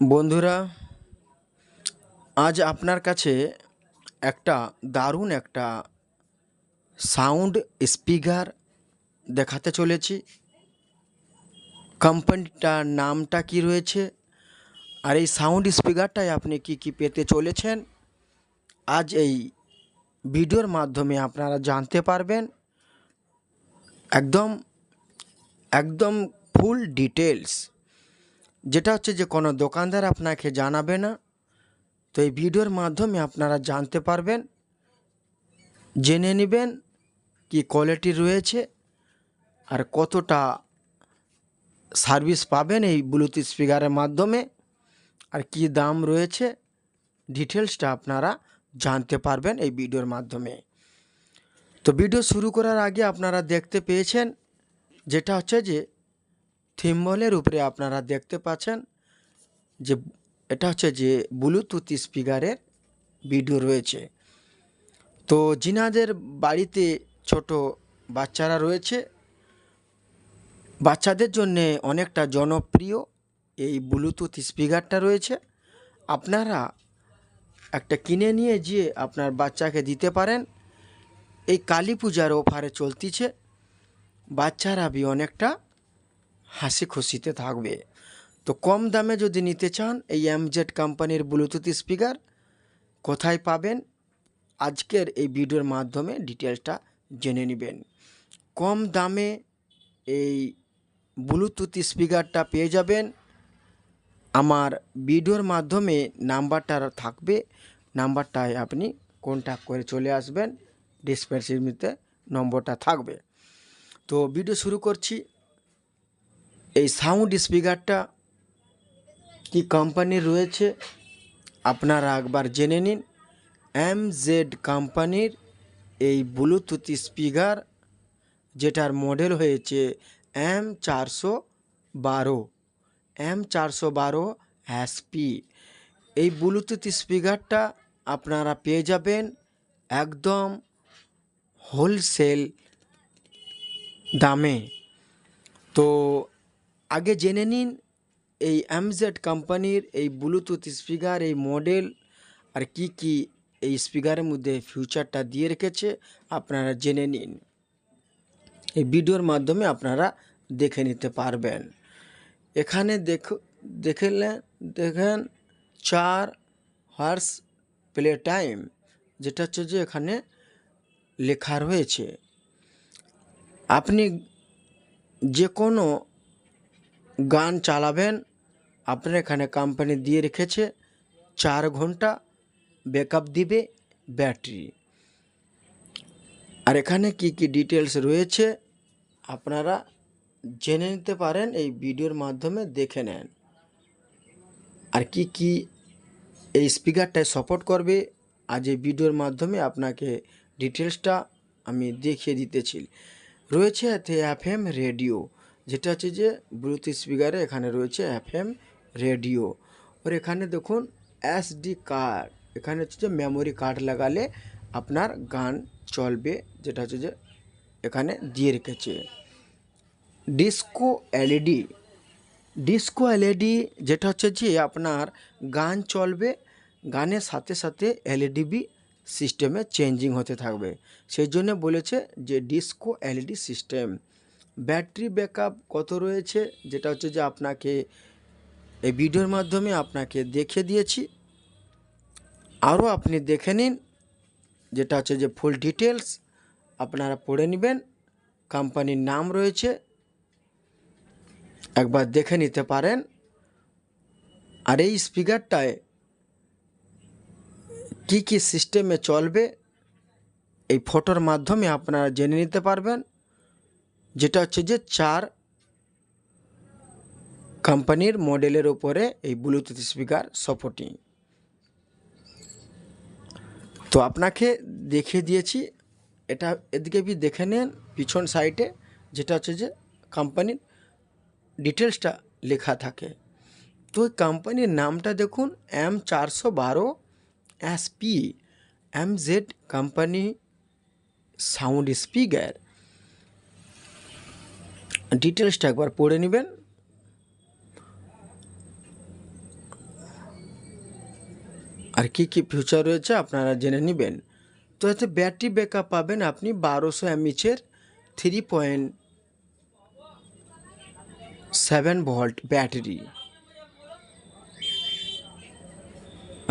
বন্ধুরা, আজ আপনার কাছে একটা দারুণ একটা সাউন্ড স্পিকার দেখাতে চলেছি। কোম্পানিটার নামটা কি রয়েছে আর এই সাউন্ড স্পিকারটায় আপনি কি কি পেতে চলেছেন, আজ এই ভিডিওর মাধ্যমে আপনারা জানতে পারবেন। একদম একদম ফুল ডিটেলস যেটা হচ্ছে যে কোনো দোকানদার আপনাকে জানাবে না। তো এই ভিডিওর মাধ্যমে আপনারা জানতে পারবেন, জেনে নেবেন কি কোয়ালিটি রয়েছে আর কতটা সার্ভিস পাবেন এই ব্লুটুথ স্পিকারের মাধ্যমে আর কি দাম রয়েছে। ডিটেলসটা আপনারা জানতে পারবেন এই ভিডিওর মাধ্যমে। তো ভিডিও শুরু করার আগে আপনারা দেখতে পেয়েছেন যেটা হচ্ছে যে থিম্বলের উপরে আপনারা দেখতে পাচ্ছেন যে এটা হচ্ছে যে ব্লুটুথ স্পিকারের ভিডিও রয়েছে। তো জিনাদের বাড়িতে ছোট বাচ্চারা রয়েছে। বাচ্চাদের জন্য অনেকটা জনপ্রিয় এই ব্লুটুথ স্পিকারটা রয়েছে। আপনারা একটা কিনে নিয়ে গিয়ে আপনার বাচ্চাকে দিতে পারেন। এই কালী পূজার অফারে চলতিছে। বাচ্চারা বি অনেকটা হাসি খুশিতে থাকবে। তো কম দামে যদি নিতে চান এই এমজেড কোম্পানির ব্লুটুথ স্পিকার কোথায় পাবেন? আজকের এই ভিডিওর মাধ্যমে ডিটেলসটা জেনে নেবেন। কম দামে এই ব্লুটুথ স্পিকারটা পেয়ে যাবেন। আমার ভিডিওর মাধ্যমে নাম্বারটা থাকবে। নাম্বারটায় আপনি কন্ট্যাক্ট করে চলে আসবেন। ডিসপেন্সারিতে নম্বরটা থাকবে। তো ভিডিও শুরু করছি। এই সাউন্ড স্পিকারটা কি কোম্পানির রয়েছে? আপনারা একবার জেনে নিন। এম জেড কোম্পানির এই ব্লুটুথ স্পিকার যেটার মডেল হয়েছে এম চারশো বারো। এম চারশো বারো হ্যাসপি এই ব্লুটুথ স্পিকারটা আপনারা পেয়ে যাবেন একদম হোলসেল দামে। তো আগে জেনে নিন, এই এমজেড কোম্পানির এই ব্লুটুথ স্পিকার এই মডেল আর কি কি এই স্পিকারের মধ্যে ফিউচারটা দিয়ে রেখেছে, আপনারা জেনে নিন। এই ভিডিওর মাধ্যমে আপনারা দেখে নিতে পারবেন। এখানে দেখ, দেখলে, দেখেন চার হার্স প্লে টাইম যেটা হচ্ছে যে এখানে লেখা রয়েছে। আপনি যে কোনো গান চালাবেন। আপনার এখানে কোম্পানি দিয়ে রেখেছে চার ঘণ্টা ব্যাকআপ দিবে ব্যাটারি আর এখানে কি কি ডিটেলস রয়েছে আপনারা জেনে নিতে পারেন, এই ভিডিওর মাধ্যমে দেখে নেন। আর কি কি এই স্পিকারটায় সাপোর্ট করবে, আজ এই ভিডিওর মাধ্যমে আপনাকে ডিটেলসটা আমি দেখিয়ে দিতেছি। রয়েছে এতে এফএম রেডিও যেটা হচ্ছে যে ব্লুটুথ স্পিকারে এখানে রয়েছে এফএম রেডিও আর এখানে দেখুন এসডি কার্ড এখানে হচ্ছে যে মেমোরি কার্ড লাগালে আপনার গান চলবে, যেটা হচ্ছে যে এখানে দিয়ে রেখেছে। ডিস্কো এলইডি ডিস্কো এলইডি যেটা হচ্ছে যে আপনার গান চলবে, গানের সাথে সাথে এলইডি বি সিস্টেমে চেঞ্জিং হতে থাকবে। সেই জন্য বলেছে যে disco LED system battery backup কত রয়েছে? যেটা হচ্ছে যে আপনাকে এই ভিডিওর মাধ্যমে আপনাকে দেখে দিয়েছি। আরও আপনি দেখে নিন। যেটা হচ্ছে যে ফুল ডিটেলস আপনারা পড়ে নেবেন। কোম্পানির নাম রয়েছে। একবার দেখে নিতে পারেন। আর এই স্পিকারটায় কি কি সিস্টেমে চলবে, এই ফটোর মাধ্যমে আপনারা জেনে নিতে পারবেন। যেটা হচ্ছে যে চার কোম্পানির মডেলের উপরে এই ব্লুটুথ স্পিকার সাপোর্টিং তো আপনাকে দেখিয়ে দিয়েছি, এটা এদিকে বি দেখে নেন পিছন সাইডে যেটা হচ্ছে যে কোম্পানির ডিটেলসটা লেখা থাকে। তো ওই কোম্পানির নামটা দেখুন এম চারশো বারো SP M Z company sound speaker ডিটেলসটা একবার পড়ে নেবেন। আর কি কি ফিউচার রয়েছে আপনারা জেনে নেবেন। তো এতে ব্যাটারি ব্যাকআপ পাবেন আপনি বারোশো এমএচের three point seven volt battery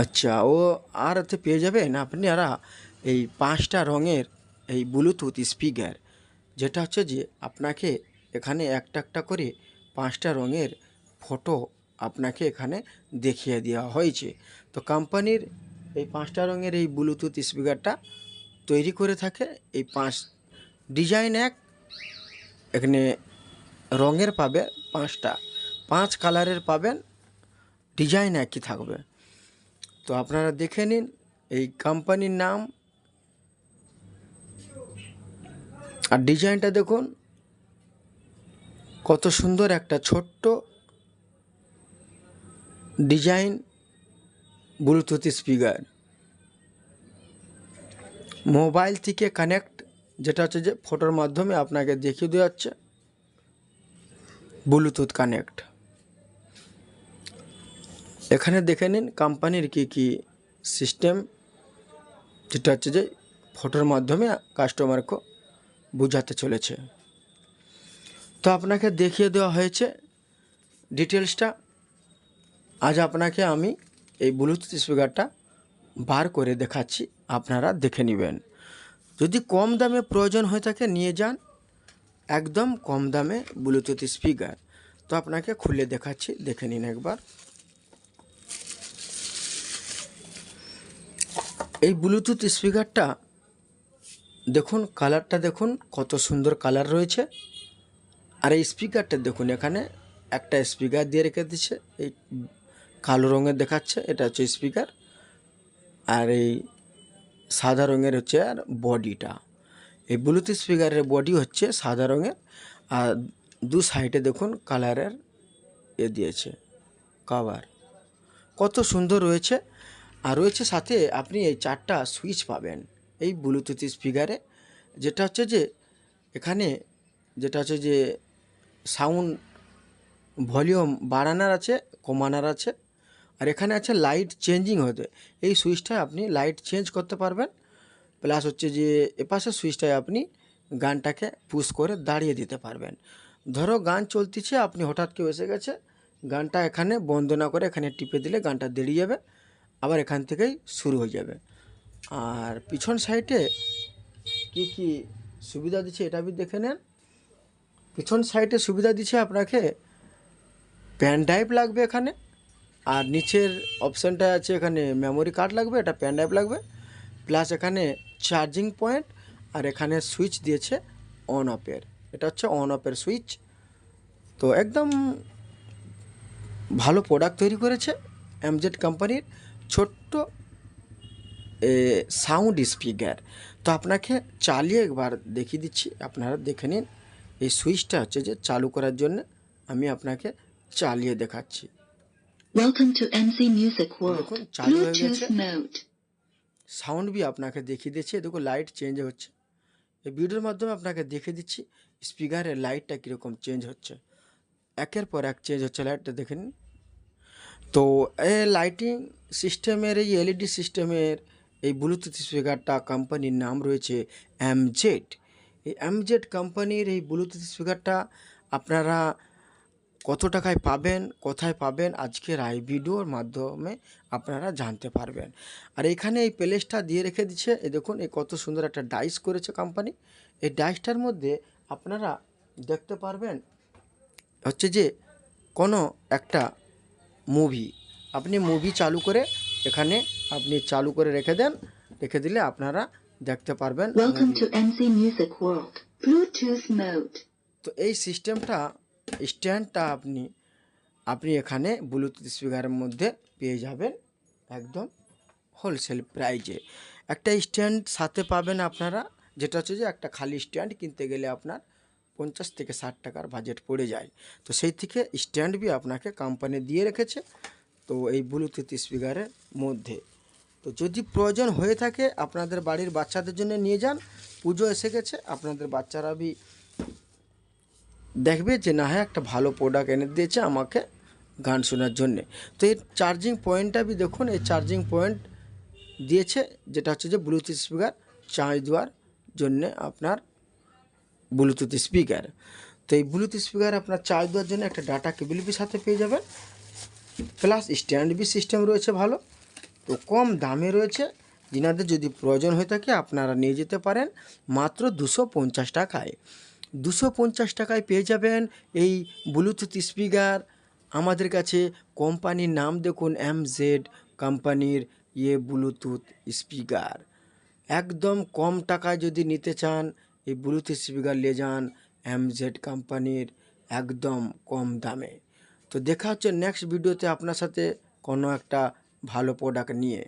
আচ্ছা ও আর এতে পেয়ে যাবেন আপনারা এই পাঁচটা রঙের এই ব্লুটুথ স্পিকার যেটা হচ্ছে যে আপনাকে এখানে একটা একটা করে পাঁচটা রঙের ফটো আপনাকে এখানে দেখিয়ে দেওয়া হয়েছে। তো কোম্পানির এই পাঁচটা রঙের এই ব্লুটুথ স্পিকারটা তৈরি করে থাকে। এই পাঁচ ডিজাইন এক, এখানে রঙের পাবে পাঁচটা। পাঁচ কালারের পাবেন, ডিজাইন একই থাকবে। তো আপনারা দেখে নিন, এই কোম্পানির নাম। আর ডিজাইনটা দেখুন কত সুন্দর একটা ছোট্ট ডিজাইন ব্লুটুথ স্পিকার। মোবাইল থেকে কানেক্ট, যেটা হচ্ছে যে ফটোর মাধ্যমে আপনাকে দেখিয়ে দেওয়া হচ্ছে, ব্লুটুথ কানেক্ট। এখানে দেখে নিন কোম্পানির কী কী সিস্টেম, যেটা হচ্ছে যে ফটোর মাধ্যমে কাস্টমারকে বোঝাতে চলেছে। তো আপনাকে দেখিয়ে দেওয়া হয়েছে ডিটেলসটা। আজ আপনাকে আমি এই ব্লুটুথ স্পিকারটা বার করে দেখাচ্ছি, আপনারা দেখে নেবেন। যদি কম দামে প্রয়োজন হয়ে থাকে নিয়ে যান, একদম কম দামে ব্লুটুথ স্পিকার তো আপনাকে খুলে দেখাচ্ছি, দেখে নিন একবার। এই ব্লুটুথ স্পিকারটা দেখুন কালারটা দেখুন, কত সুন্দর কালার রয়েছে। আর এই স্পিকারটা দেখুন, এখানে একটা স্পিকার দিয়ে রেখে দিচ্ছে, এই কালো রঙের দেখাচ্ছে, এটা হচ্ছে স্পিকার আর এই সাদা রঙের হচ্ছে আর বডিটা এই ব্লুটুথ স্পিকারের বডি হচ্ছে সাদা রঙের, আর দু সাইডে দেখুন কালারের এ দিয়েছে কভার কত সুন্দর রয়েছে, আর রয়েছে সাথে আপনি এই চারটা সুইচ পাবেন, এই ব্লুটুথ স্পিকারে যেটা হচ্ছে যে, এখানে যেটা হচ্ছে যে সাউন্ড ভলিউম বাড়ানোর আছে, কমানোর আছে, আর এখানে আছে লাইট চেঞ্জিং হতে। এই সুইচটায় আপনি লাইট চেঞ্জ করতে পারবেন, প্লাস হচ্ছে যে এপাশে সুইচটায় আপনি গানটাকে পুশ করে দাঁড়িয়ে দিতে পারবেন। ধরো গান চলতেছে, আপনি হঠাৎ কেউ এসে গেছে, গানটা এখানে বন্ধ না করে এখানে টিপে দিলে গানটা দেরিয়ে যাবে, আবার এখান থেকেই শুরু হয়ে যাবে। আর পিছন সাইডে কি কি সুবিধা দিচ্ছে এটা দেখে নেন। পিছন সাইডে সুবিধা দিচ্ছে আপনাকে। প্যান ড্রাইভ লাগবে এখানে। আর নিচের অপশানটা আছে এখানে মেমোরি কার্ড লাগবে, এটা প্যান ড্রাইভ লাগবে। প্লাস এখানে চার্জিং পয়েন্ট আর এখানে সুইচ দিয়েছে অন অফের এটা হচ্ছে অন অফের সুইচ। তো একদম ভালো প্রোডাক্ট তৈরি করেছে এমজেড কোম্পানির ছোট্ট সাউন্ড স্পিকার। তো আপনাকে চালিয়ে একবার দেখিয়ে দিচ্ছি, আপনারা দেখে নিন। এই সুইচটা হচ্ছে যে চালু করার জন্য আমি আপনাকে চালিয়ে দেখাচ্ছি। Welcome to MC Music World. দেখুন, চালু হয়ে গেছে। সাউন্ড বি আপনাকে দেখিয়ে দিচ্ছি। দেখো লাইট চেঞ্জ হচ্ছে। এই ভিডিওর মাধ্যমে আপনাকে দেখিয়ে দিচ্ছি স্পিকারের লাইটটা কীরকম চেঞ্জ হচ্ছে। একের পর এক চেঞ্জ হচ্ছে লাইটটা দেখে নিন। তো এই লাইটিং সিস্টেমের এই এলইডি সিস্টেমের এই ব্লুটুথ স্পিকারটা কোম্পানির নাম রয়েছে এমজেড এই এমজেড কোম্পানির এই ব্লুটুথ স্পিকারটা আপনারা কত টাকায় পাবেন, কোথায় পাবেন, আজকের এই ভিডিওর মাধ্যমে আপনারা জানতে পারবেন। আর এখানে এই প্লেসটা দিয়ে রেখে দিচ্ছে, এই দেখুন, এই কত সুন্দর একটা ডাইস করেছে কোম্পানি এই ডাইসটার মধ্যে আপনারা দেখতে পারবেন হচ্ছে যে কোনো একটা মুভি আপনি মুভি চালু করে এখানে আপনি চালু করে রেখে দেন, রেখে দিলে আপনারা দেখতে পারবেন. তো এই সিস্টেমটা স্ট্যান্ডটা আপনি আপনি এখানে ব্লুটুথ স্পিকারের মধ্যে পেয়ে যাবেন একদম হোলসেল প্রাইজে একটা স্ট্যান্ড সাথে পাবেন আপনারা যেটা হচ্ছে যে একটা খালি স্ট্যান্ড কিনতে গেলে আপনার পঞ্চাশ থেকে ষাট টাকার বাজেট পড়ে যায়। তো সেই থেকে স্ট্যান্ড বি আপনাকে কোম্পানি দিয়ে রেখেছে তো এই ব্লুটুথ স্পিকারের মধ্যে। তো যদি প্রয়োজন হয়ে থাকে, আপনাদের বাড়ির বাচ্চাদের জন্য নিয়ে যান। পুজো এসে গেছে, আপনাদের বাচ্চারা বি দেখবে যে, না হ্যাঁ একটা ভালো প্রোডাক্ট এনে দিয়েছে আমাকে গান শোনার জন্যে। তো এই চার্জিং পয়েন্টটা বি দেখুন এই চার্জিং পয়েন্ট দিয়েছে, যেটা হচ্ছে যে ব্লুটুথ স্পিকার চার্জ দেওয়ার জন্যে আপনার ব্লুটুথ স্পিকার তো এই ব্লুটুথ স্পিকার আপনার চার্জ দেওয়ার জন্য একটা ডাটা কেবিল বি সাথে পেয়ে যাবেন। প্লাস স্ট্যান্ড বি সিস্টেম রয়েছে ভালো। তো কম দামে রয়েছে। যিনাদের যদি প্রয়োজন হয়ে থাকে, আপনারা নিয়ে যেতে পারেন। মাত্র দুশো পঞ্চাশ টাকায়। দুশো পঞ্চাশ টাকায় পেয়ে যাবেন এই ব্লুটুথ স্পিকার আমাদের কাছে কোম্পানির নাম দেখুন এম জেড কোম্পানির ইয়ে ব্লুটুথ স্পিকার একদম কম টাকায় যদি নিতে চান, এই ব্লুটুথ স্পিকার নিয়ে যান এম জেড কোম্পানির একদম কম দামে। তো দেখা হচ্ছে নেক্সট ভিডিওতে আপনার সাথে কোনো একটা ভালো প্রোডাক্ট নিয়ে